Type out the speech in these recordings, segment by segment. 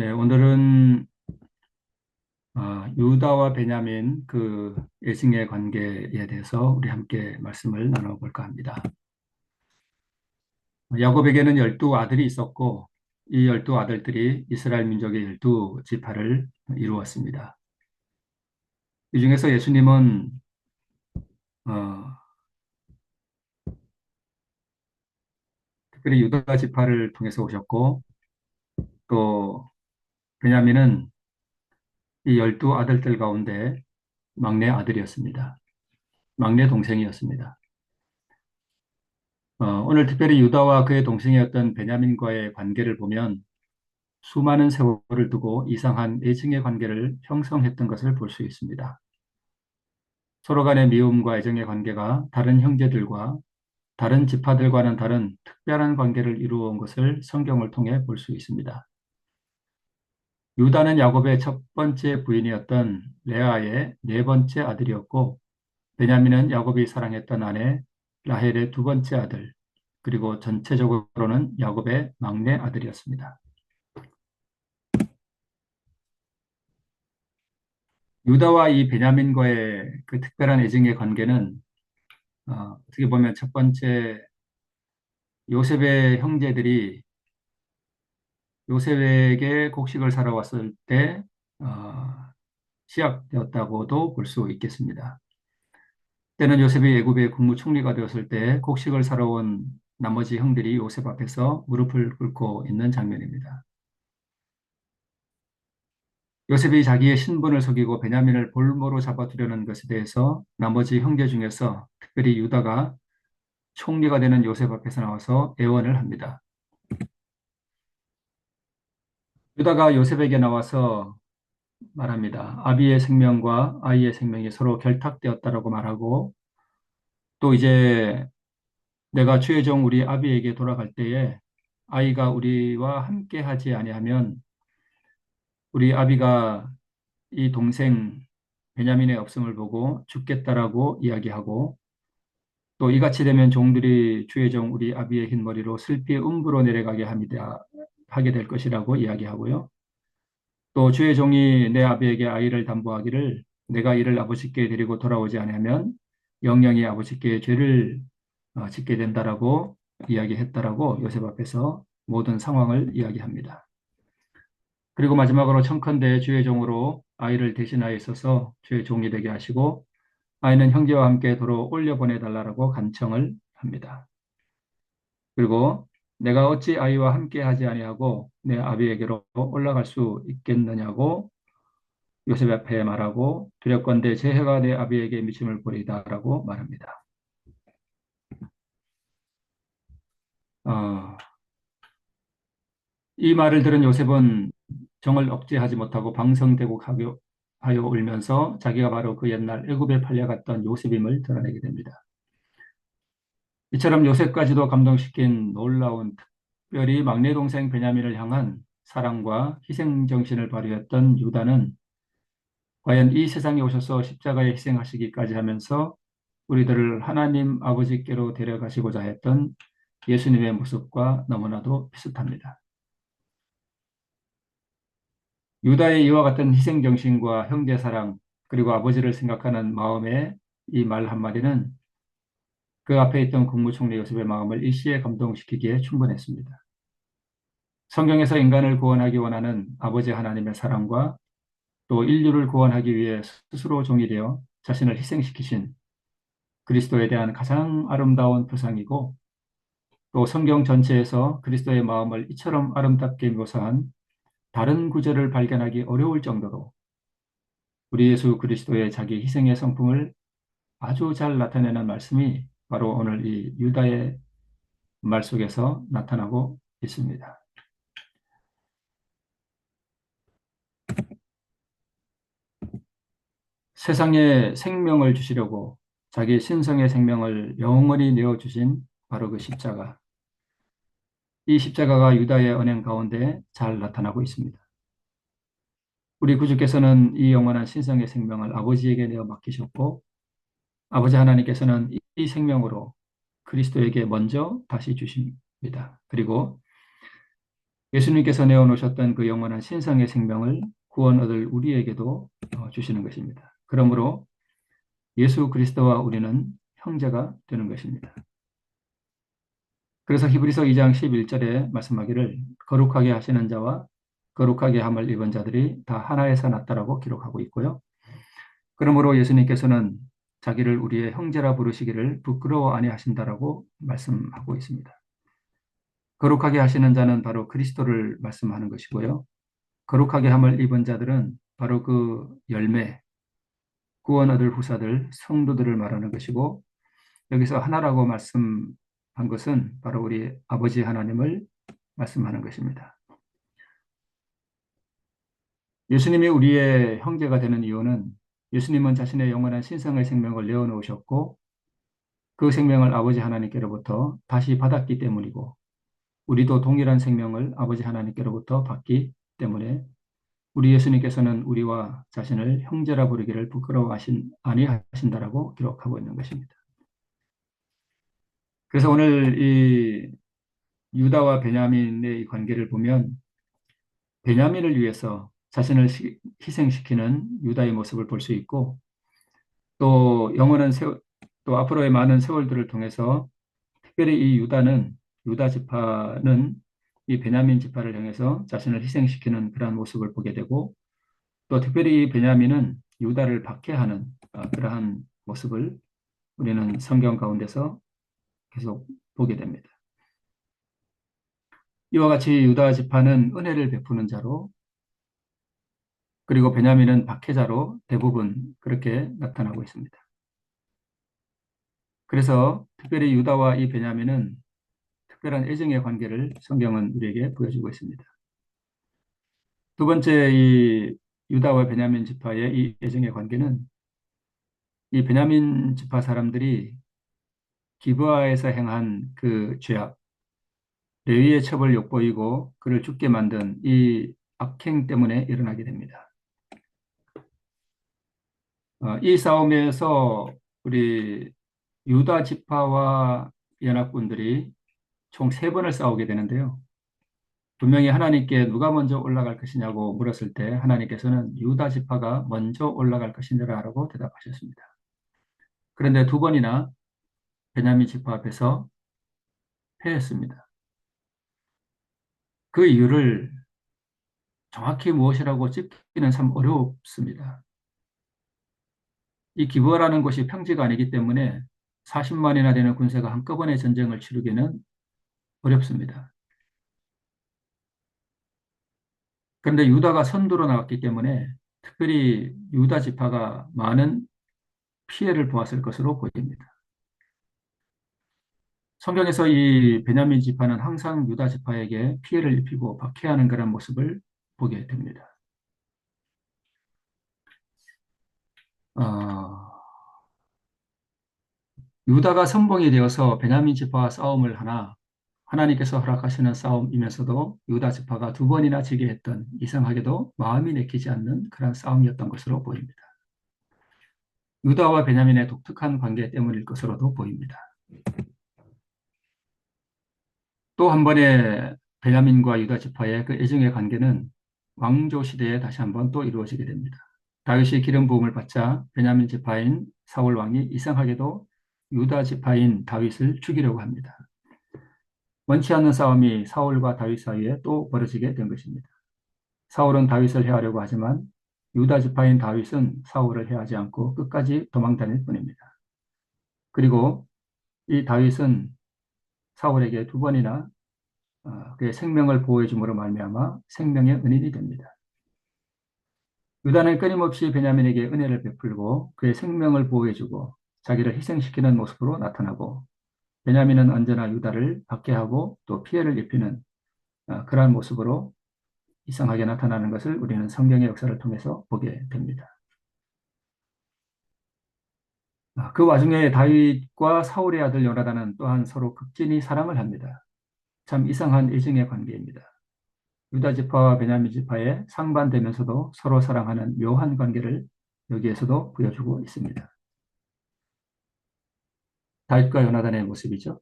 네, 오늘은 아, 유다와 베냐민 그 애증의 관계에 대해서 우리 함께 말씀을 나눠볼까 합니다. 야곱에게는 열두 아들이 있었고 이 열두 아들들이 이스라엘 민족의 열두 지파를 이루었습니다. 이 중에서 예수님은 어, 특별히 유다 지파를 통해서 오셨고 또 베냐민은 이 열두 아들들 가운데 막내 아들이었습니다. 막내 동생이었습니다. 어, 오늘 특별히 유다와 그의 동생이었던 베냐민과의 관계를 보면 수많은 세월을 두고 이상한 애증의 관계를 형성했던 것을 볼 수 있습니다. 서로 간의 미움과 애정의 관계가 다른 형제들과 다른 지파들과는 다른 특별한 관계를 이루어온 것을 성경을 통해 볼 수 있습니다. 유다는 야곱의 첫 번째 부인이었던 레아의 네 번째 아들이었고 베냐민은 야곱이 사랑했던 아내 라헬의 두 번째 아들 그리고 전체적으로는 야곱의 막내 아들이었습니다. 유다와 이 베냐민과의 그 특별한 애증의 관계는 어, 떻게 보면 첫 번째 요셉의 형제들이 요셉에게 곡식을 사러 왔을 때 어, 시작되었다고도 볼 수 있겠습니다. 때는 요셉이 애굽의 국무총리가 되었을 때 곡식을 사러 온 나머지 형들이 요셉 앞에서 무릎을 꿇고 있는 장면입니다. 요셉이 자기의 신분을 속이고 베냐민을 볼모로 잡아두려는 것에 대해서 나머지 형제 중에서 특별히 유다가 총리가 되는 요셉 앞에서 나와서 애원을 합니다. 유다가 요셉에게 나와서 말합니다. 아비의 생명과 아이의 생명이 서로 결탁되었다라고 말하고 또 이제 내가 주의 종 우리 아비에게 돌아갈 때에 아이가 우리와 함께 하지 아니하면 우리 아비가 이 동생 베냐민의 없음을 보고 죽겠다라고 이야기하고 또 이같이 되면 종들이 주의 종 우리 아비의 흰머리로 슬피 음부로 내려가게 합니다. 하게 될 것이라고 이야기하고요. 또 주의 종이 내 아비에게 아이를 담보하기를 내가 이를 아버지께 데리고 돌아오지 않으면 영영이 아버지께 죄를 어, 짓게 된다라고 이야기했다라고 요셉 앞에서 모든 상황을 이야기합니다. 그리고 마지막으로 청컨대 주의 종으로 아이를 대신하여 있어서 주의 종이 되게 하시고 아이는 형제와 함께 도로 올려 보내달라고 간청을 합니다. 그리고 내가 어찌 아이와 함께 하지 아니하고 내 아비에게로 올라갈 수 있겠느냐고 요셉 앞에 말하고 두렵건대 제 해가 내 아비에게 미침을 보리다라고 말합니다. 어, 이 말을 들은 요셉은 정을 억제하지 못하고 방성되고 하여 울면서 자기가 바로 그 옛날 애굽에 팔려갔던 요셉임을 드러내게 됩니다. 이처럼 요셉까지도 감동시킨 놀라운 특별히 막내 동생 베냐민을 향한 사랑과 희생 정신을 발휘했던 유다는 과연 이 세상에 오셔서 십자가에 희생하시기까지 하면서 우리들을 하나님 아버지께로 데려가시고자 했던 예수님의 모습과 너무나도 비슷합니다. 유다의 이와 같은 희생 정신과 형제 사랑 그리고 아버지를 생각하는 마음의 이 말 한마디는 그 앞에 있던 국무총리 요셉의 마음을 일시에 감동시키기에 충분했습니다. 성경에서 인간을 구원하기 원하는 아버지 하나님의 사랑과 또 인류를 구원하기 위해 스스로 종이 되어 자신을 희생시키신 그리스도에 대한 가장 아름다운 표상이고 또 성경 전체에서 그리스도의 마음을 이처럼 아름답게 묘사한 다른 구절을 발견하기 어려울 정도로 우리 예수 그리스도의 자기 희생의 성품을 아주 잘 나타내는 말씀이 바로 오늘 이 유다의 말 속에서 나타나고 있습니다. 세상에 생명을 주시려고 자기 신성의 생명을 영원히 내어주신 바로 그 십자가. 이 십자가가 유다의 언행 가운데 잘 나타나고 있습니다. 우리 구주께서는 이 영원한 신성의 생명을 아버지에게 내어 맡기셨고 아버지 하나님께서는 이 생명으로 그리스도에게 먼저 다시 주십니다. 그리고 예수님께서 내어놓으셨던 그 영원한 신성의 생명을 구원 얻을 우리에게도 어, 주시는 것입니다. 그러므로 예수 그리스도와 우리는 형제가 되는 것입니다. 그래서 히브리서 2장 11절에 말씀하기를 거룩하게 하시는 자와 거룩하게 함을 입은 자들이 다 하나에서 났다라고 기록하고 있고요. 그러므로 예수님께서는 자기를 우리의 형제라 부르시기를 부끄러워 아니하신다라고 말씀하고 있습니다. 거룩하게 하시는 자는 바로 그리스도를 말씀하는 것이고요. 거룩하게 함을 입은 자들은 바로 그 열매, 구원 얻을 후사들, 성도들을 말하는 것이고 여기서 하나라고 말씀한 것은 바로 우리 아버지 하나님을 말씀하는 것입니다. 예수님이 우리의 형제가 되는 이유는 예수님은 자신의 영원한 신성의 생명을 내어놓으셨고 그 생명을 아버지 하나님께로부터 다시 받았기 때문이고 우리도 동일한 생명을 아버지 하나님께로부터 받기 때문에 우리 예수님께서는 우리와 자신을 형제라 부르기를 부끄러워하신 아니하신다라고 기록하고 있는 것입니다. 그래서 오늘 이 유다와 베냐민의 관계를 보면 베냐민을 위해서 자신을 희생시키는 유다의 모습을 볼 수 있고 또 영원한 세월, 또 앞으로의 많은 세월들을 통해서 특별히 이 유다는 유다 지파는 이 베냐민 지파를 향해서 자신을 희생시키는 그러한 모습을 보게 되고 또 특별히 이 베냐민은 유다를 박해하는 아, 그러한 모습을 우리는 성경 가운데서 계속 보게 됩니다. 이와 같이 유다 지파는 은혜를 베푸는 자로 그리고 베냐민은 박해자로 대부분 그렇게 나타나고 있습니다. 그래서 특별히 유다와 이 베냐민은 특별한 애정의 관계를 성경은 우리에게 보여주고 있습니다. 두 번째 이 유다와 베냐민 지파의 이 애정의 관계는 이 베냐민 지파 사람들이 기브아에서 행한 그 죄악, 레위의 처벌 욕보이고 그를 죽게 만든 이 악행 때문에 일어나게 됩니다. 어, 이 싸움에서 우리 유다 지파와 연합군들이 총 세 번을 싸우게 되는데요. 분명히 하나님께 누가 먼저 올라갈 것이냐고 물었을 때 하나님께서는 유다 지파가 먼저 올라갈 것이니라라고 대답하셨습니다. 그런데 두 번이나 베냐민 지파 앞에서 패했습니다. 그 이유를 정확히 무엇이라고 찝기는 참 어렵습니다. 이 기부라는 것이 평지가 아니기 때문에 40만이나 되는 군세가 한꺼번에 전쟁을 치르기는 어렵습니다. 그런데 유다가 선두로 나왔기 때문에 특별히 유다 지파가 많은 피해를 보았을 것으로 보입니다. 성경에서 이 베냐민 지파는 항상 유다 지파에게 피해를 입히고 박해하는 그런 모습을 보게 됩니다. 어, 유다가 선봉이 되어서 베냐민 지파와 싸움을 하나 하나님께서 허락하시는 싸움이면서도 유다 지파가 두 번이나 지게 했던 이상하게도 마음이 내키지 않는 그런 싸움이었던 것으로 보입니다. 유다와 베냐민의 독특한 관계 때문일 것으로도 보입니다. 또 한 번의 베냐민과 유다 지파의 그 애정의 관계는 왕조 시대에 다시 한번 또 이루어지게 됩니다. 다윗이 기름 부음을 받자 베냐민 지파인 사울 왕이 이상하게도 유다 지파인 다윗을 죽이려고 합니다. 원치 않는 싸움이 사울과 다윗 사이에 또 벌어지게 된 것입니다. 사울은 다윗을 해하려고 하지만 유다 지파인 다윗은 사울을 해하지 않고 끝까지 도망 다닐 뿐입니다. 그리고 이 다윗은 사울에게 두 번이나 어, 그의 생명을 보호해 줌으로 말미암아 생명의 은인이 됩니다. 유다는 끊임없이 베냐민에게 은혜를 베풀고 그의 생명을 보호해주고 자기를 희생시키는 모습으로 나타나고 베냐민은 언제나 유다를 박해하고 또 피해를 입히는 어, 그러한 모습으로 이상하게 나타나는 것을 우리는 성경의 역사를 통해서 보게 됩니다. 아, 그 와중에 다윗과 사울의 아들 요나단은 또한 서로 극진히 사랑을 합니다. 참 이상한 애정의 관계입니다. 유다 지파와 베냐민 지파의 상반되면서도 서로 사랑하는 묘한 관계를 여기에서도 보여주고 있습니다. 다윗과 요나단의 모습이죠.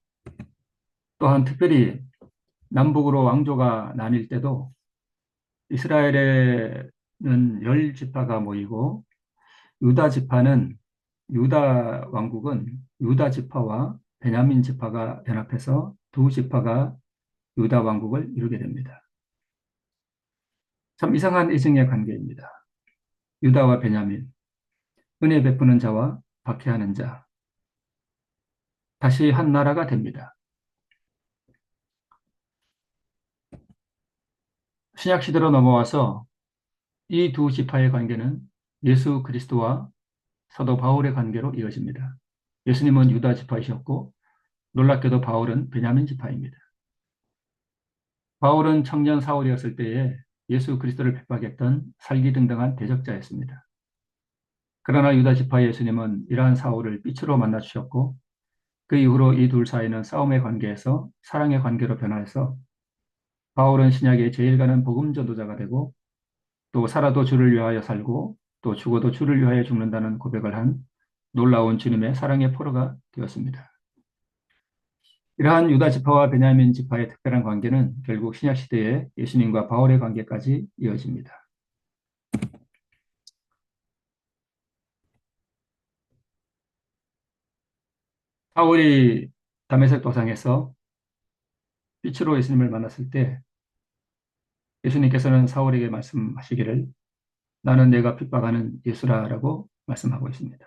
또한 특별히 남북으로 왕조가 나뉠 때도 이스라엘에는 열 지파가 모이고 유다 지파는 유다 왕국은 유다 지파와 베냐민 지파가 연합해서 두 지파가 유다 왕국을 이루게 됩니다. 참 이상한 이정의 관계입니다. 유다와 베냐민, 은혜 베푸는 자와 박해하는 자, 다시 한 나라가 됩니다. 신약 시대로 넘어와서 이 두 지파의 관계는 예수 그리스도와 사도 바울의 관계로 이어집니다. 예수님은 유다 지파이셨고 놀랍게도 바울은 베냐민 지파입니다. 바울은 청년 사울이었을 때에 예수 그리스도를 핍박했던 살기 등등한 대적자였습니다. 그러나 유다 지파의 예수님은 이러한 사울을 빛으로 만나 주셨고 그 이후로 이 둘 사이는 싸움의 관계에서 사랑의 관계로 변화해서 바울은 신약의 제일 가는 복음 전도자가 되고 또 살아도 주를 위하여 살고 또 죽어도 주를 위하여 죽는다는 고백을 한 놀라운 주님의 사랑의 포로가 되었습니다. 이러한 유다 지파와 베냐민 지파의 특별한 관계는 결국 신약 시대에 예수님과 바울의 관계까지 이어집니다. 바울이 다메섹 도상에서 빛으로 예수님을 만났을 때 예수님께서는 사울에게 말씀하시기를 나는 내가 핍박하는 예수라라고 말씀하고 있습니다.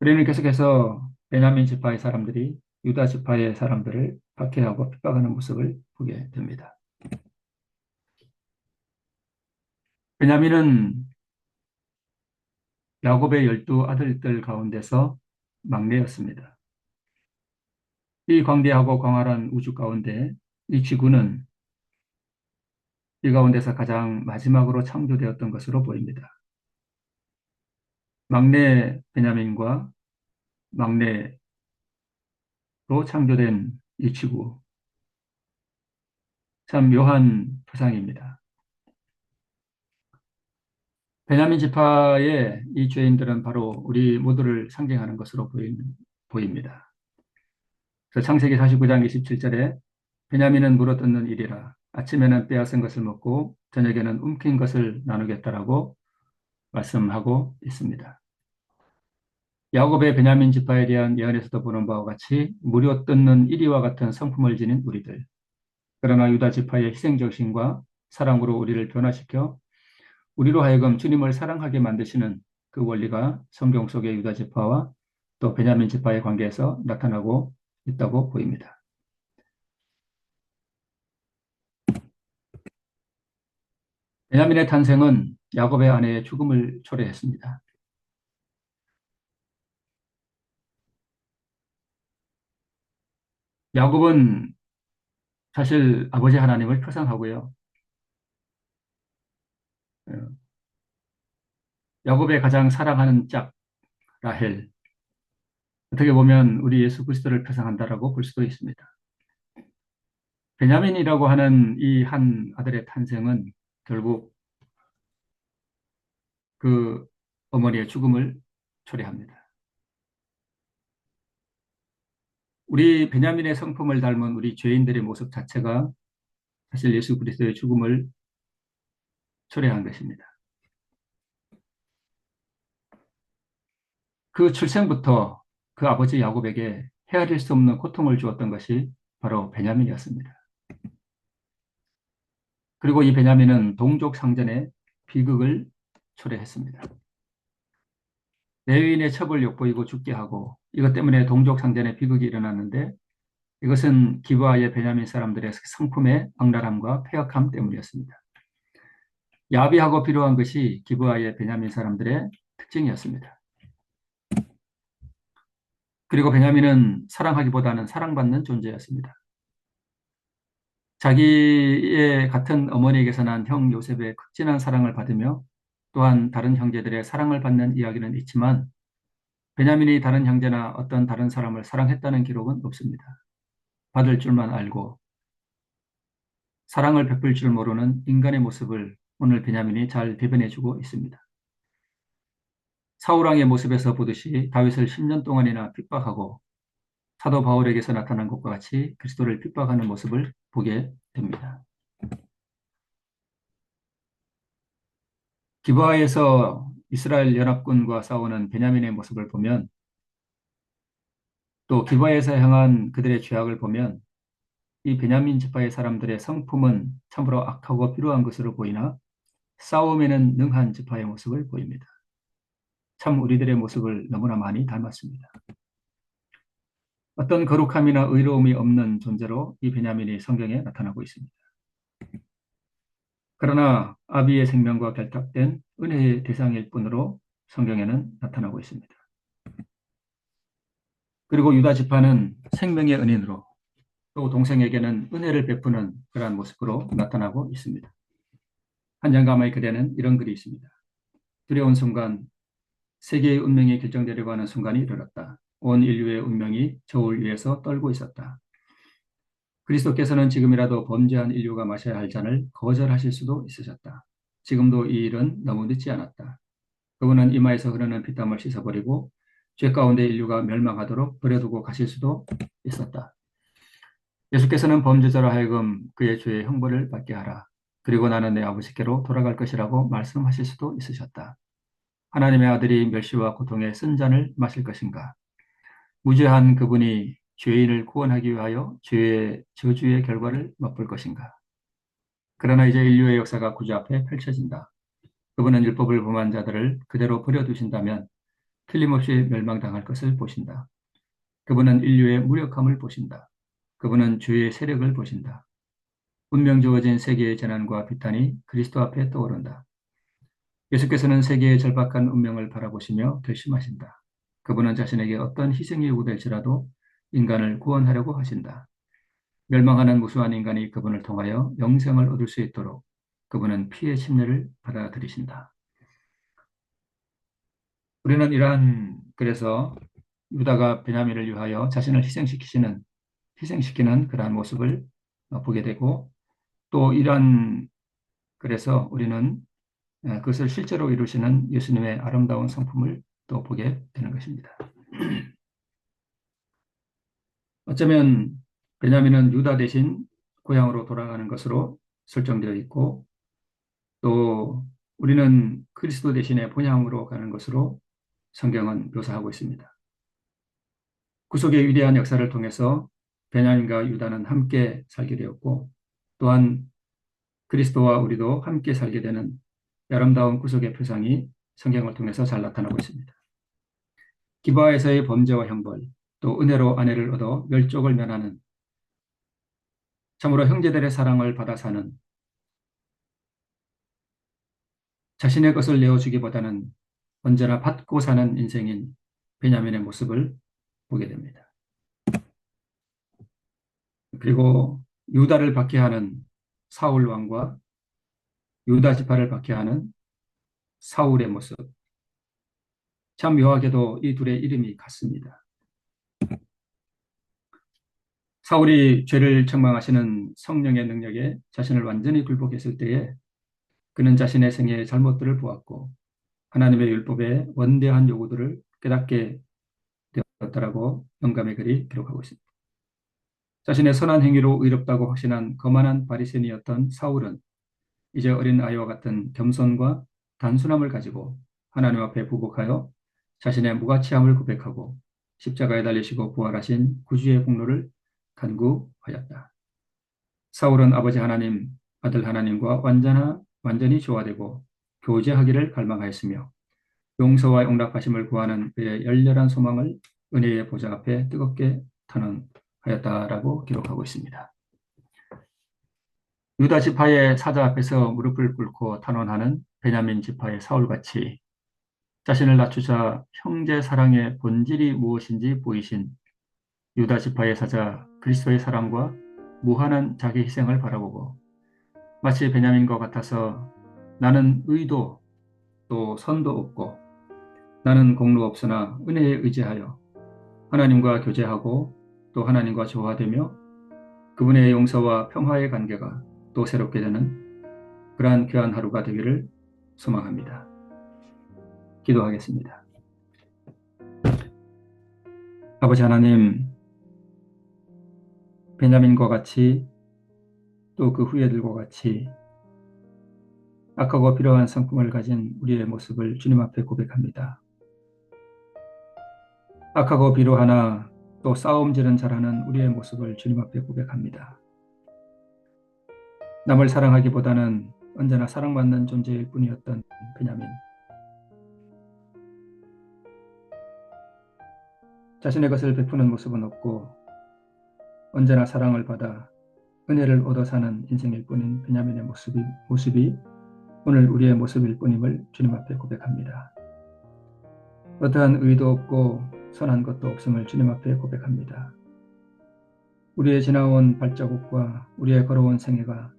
우리는 계속해서 베냐민 지파의 사람들이 유다 지파의 사람들을 박해하고 핍박하는 모습을 보게 됩니다. 베냐민은 야곱의 열두 아들들 가운데서 막내였습니다. 이 광대하고 광활한 우주 가운데 이 지구는 이 가운데서 가장 마지막으로 창조되었던 것으로 보입니다. 막내 베냐민과 막내로 창조된 이 지구. 참 묘한 표상입니다. 베냐민 지파의 이 죄인들은 바로 우리 모두를 상징하는 것으로 보입니다. 창세기 49장 27절에 베냐민은 물어 뜯는 일이라 아침에는 빼앗은 것을 먹고 저녁에는 움킨 것을 나누겠다라고 말씀하고 있습니다. 야곱의 베냐민 지파에 대한 예언에서도 보는 바와 같이 무료 뜯는 이리와 같은 성품을 지닌 우리들. 그러나 유다 지파의 희생정신과 사랑으로 우리를 변화시켜 우리로 하여금 주님을 사랑하게 만드시는 그 원리가 성경 속의 유다 지파와 또 베냐민 지파의 관계에서 나타나고 있다고 보입니다. 베냐민의 탄생은 야곱의 아내의 죽음을 초래했습니다. 야곱은 사실 아버지 하나님을 표상하고요. 어, 야곱의 가장 사랑하는 짝 라헬 어떻게 보면 우리 예수 그리스도를 표상한다라고 볼 수도 있습니다. 베냐민이라고 하는 이 한 아들의 탄생은 결국 그 어머니의 죽음을 초래합니다. 우리 베냐민의 성품을 닮은 우리 죄인들의 모습 자체가 사실 예수 그리스도의 죽음을 초래한 것입니다. 그 출생부터 그 아버지 야곱에게 헤아릴 수 없는 고통을 주었던 것이 바로 베냐민이었습니다. 그리고 이 베냐민은 동족 상전의 비극을 초래했습니다. 레위인의 첩을 욕보이고 죽게 하고 이것 때문에 동족 상전의 비극이 일어났는데 이것은 기브아의 베냐민 사람들의 성품의 악랄함과 폐역함 때문이었습니다. 야비하고 필요한 것이 기브아의 베냐민 사람들의 특징이었습니다. 그리고 베냐민은 사랑하기보다는 사랑받는 존재였습니다. 자기의 같은 어머니에게서 난 형 요셉의 극진한 사랑을 받으며 또한 다른 형제들의 사랑을 받는 이야기는 있지만 베냐민이 다른 형제나 어떤 다른 사람을 사랑했다는 기록은 없습니다. 받을 줄만 알고 사랑을 베풀 줄 모르는 인간의 모습을 오늘 베냐민이 잘 대변해주고 있습니다. 사우랑의 모습에서 보듯이 다윗을 10년 동안이나 핍박하고 사도 바울에게서 나타난 것과 같이 그리스도를 핍박하는 모습을 보게 됩니다. 기바에서 이스라엘 연합군과 싸우는 베냐민의 모습을 보면 또 기바에서 향한 그들의 죄악을 보면 이 베냐민 지파의 사람들의 성품은 참으로 악하고 필요한 것으로 보이나 싸움에는 능한 지파의 모습을 보입니다. 참 우리들의 모습을 너무나 많이 닮았습니다. 어떤 거룩함이나 의로움이 없는 존재로 이 베냐민이 성경에 나타나고 있습니다. 그러나 아비의 생명과 결탁된 은혜의 대상일 뿐으로 성경에는 나타나고 있습니다. 그리고 유다 지파는 생명의 은인으로 또 동생에게는 은혜를 베푸는 그러한 모습으로 나타나고 있습니다. 한장가마의 글에는 이런 글이 있습니다. 두려운 순간 세계의 운명이 결정되려고 하는 순간이 이르렀다. 온 인류의 운명이 저울 위에서 떨고 있었다. 그리스도께서는 지금이라도 범죄한 인류가 마셔야 할 잔을 거절하실 수도 있으셨다. 지금도 이 일은 너무 늦지 않았다. 그분은 이마에서 흐르는 피땀을 씻어버리고 죄 가운데 인류가 멸망하도록 버려두고 가실 수도 있었다. 예수께서는 범죄자로 하여금 그의 죄의 형벌을 받게 하라. 그리고 나는 내 아버지께로 돌아갈 것이라고 말씀하실 수도 있으셨다. 하나님의 아들이 멸시와 고통의 쓴 잔을 마실 것인가? 무죄한 그분이 죄인을 구원하기 위하여 죄의 저주의 결과를 맛볼 것인가? 그러나 이제 인류의 역사가 구주 앞에 펼쳐진다. 그분은 율법을 범한 자들을 그대로 버려두신다면 틀림없이 멸망당할 것을 보신다. 그분은 인류의 무력함을 보신다. 그분은 죄의 세력을 보신다. 운명 주어진 세계의 재난과 비탄이 그리스도 앞에 떠오른다. 예수께서는 세계의 절박한 운명을 바라보시며 결심하신다. 그분은 자신에게 어떤 희생이 요구될지라도 인간을 구원하려고 하신다. 멸망하는 무수한 인간이 그분을 통하여 영생을 얻을 수 있도록 그분은 피의 침례를 받아들이신다. 우리는 이러한 그래서 유다가 베냐민을 위하여 자신을 희생시키시는 희생시키는 그러한 모습을 보게 되고 또 이러한 그래서 우리는 그것을 실제로 이루시는 예수님의 아름다운 성품을 또 보게 되는 것입니다. 어쩌면 베냐민은 유다 대신 고향으로 돌아가는 것으로 설정되어 있고 또 우리는 그리스도 대신에 본향으로 가는 것으로 성경은 묘사하고 있습니다. 구속의 위대한 역사를 통해서 베냐민과 유다는 함께 살게 되었고 또한 그리스도와 우리도 함께 살게 되는 아름다운 구속의 표상이 성경을 통해서 잘 나타나고 있습니다. 기바에서의 범죄와 형벌, 또 은혜로 아내를 얻어 멸족을 면하는 참으로 형제들의 사랑을 받아 사는 자신의 것을 내어주기보다는 언제나 받고 사는 인생인 베냐민의 모습을 보게 됩니다. 그리고 유다를 받게 하는 사울 왕과 유다 지파를 받게 하는 사울의 모습. 참 묘하게도 이 둘의 이름이 같습니다. 사울이 죄를 책망하시는 성령의 능력에 자신을 완전히 굴복했을 때에 그는 자신의 생애의 잘못들을 보았고 하나님의 율법의 원대한 요구들을 깨닫게 되었다라고 영감의 글이 기록하고 있습니다. 자신의 선한 행위로 의롭다고 확신한 거만한 바리새인이었던 사울은 이제 어린 아이와 같은 겸손과 단순함을 가지고 하나님 앞에 부복하여 자신의 무가치함을 고백하고 십자가에 달리시고 부활하신 구주의 공로를 간구하였다. 사울은 아버지 하나님, 아들 하나님과 완전하, 완전히 조화되고 교제하기를 갈망하였으며 용서와 용납하심을 구하는 그의 열렬한 소망을 은혜의 보좌 앞에 뜨겁게 탄원하였다라고 기록하고 있습니다. 유다 지파의 사자 앞에서 무릎을 꿇고 탄원하는 베냐민 지파의 사울같이 자신을 낮추자 형제 사랑의 본질이 무엇인지 보이신 유다 지파의 사자 그리스도의 사랑과 무한한 자기 희생을 바라보고 마치 베냐민과 같아서 나는 의도 또 선도 없고 나는 공로 없으나 은혜에 의지하여 하나님과 교제하고 또 하나님과 조화되며 그분의 용서와 평화의 관계가 또 새롭게 되는 그러한 귀한 하루가 되기를 소망합니다. 기도하겠습니다. 아버지 하나님, 베냐민과 같이 또 그 후예들과 같이 악하고 비러한 성품을 가진 우리의 모습을 주님 앞에 고백합니다. 악하고 비로하나 또 싸움질은 잘하는 우리의 모습을 주님 앞에 고백합니다. 남을 사랑하기보다는 언제나 사랑받는 존재일 뿐이었던 베냐민. 자신의 것을 베푸는 모습은 없고 언제나 사랑을 받아 은혜를 얻어 사는 인생일 뿐인 베냐민의 모습이, 모습이 오늘 우리의 모습일 뿐임을 주님 앞에 고백합니다. 어떠한 의도 없고 선한 것도 없음을 주님 앞에 고백합니다. 우리의 지나온 발자국과 우리의 걸어온 생애가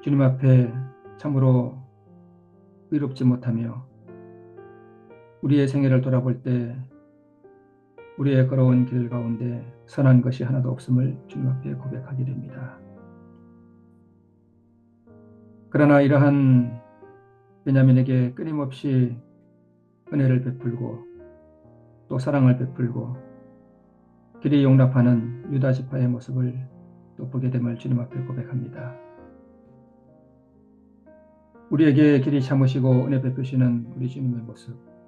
주님 앞에 참으로 의롭지 못하며 우리의 생애를 돌아볼 때 우리의 걸어온 길 가운데 선한 것이 하나도 없음을 주님 앞에 고백하게 됩니다. 그러나 이러한 베냐민에게 끊임없이 은혜를 베풀고 또 사랑을 베풀고 길이 용납하는 유다 지파의 모습을 또 보게 됨을 주님 앞에 고백합니다. 우리에게 길이 참으시고 은혜 베푸시는 우리 주님의 모습.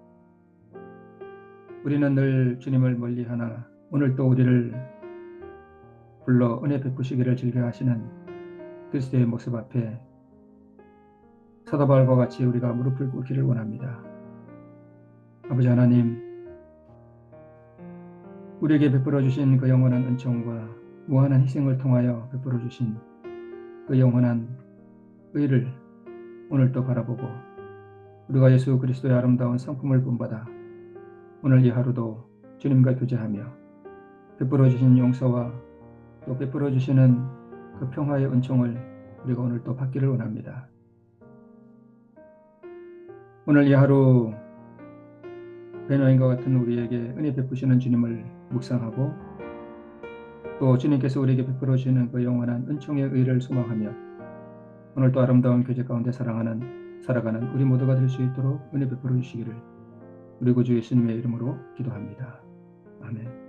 우리는 늘 주님을 멀리하나 오늘 또 우리를 불러 은혜 베푸시기를 즐겨 하시는 그리스도의 모습 앞에 사도 바울과 같이 우리가 무릎을 꿇기를 원합니다. 아버지 하나님, 우리에게 베풀어 주신 그 영원한 은총과 무한한 희생을 통하여 베풀어 주신 그 영원한 의를 오늘 또 바라보고 우리가 예수 그리스도의 아름다운 성품을 본받아 오늘 이 하루도 주님과 교제하며 베풀어 주신 용서와 또 베풀어 주시는 그 평화의 은총을 우리가 오늘 또 받기를 원합니다. 오늘 이 하루 베노인과 같은 우리에게 은혜 베푸시는 주님을 묵상하고 또 주님께서 우리에게 베풀어 주시는 그 영원한 은총의 의를 소망하며 오늘도 아름다운 교제 가운데 사랑하는 살아가는 우리 모두가 될 수 있도록 은혜 베풀어 주시기를 우리 구주 예수님의 이름으로 기도합니다. 아멘.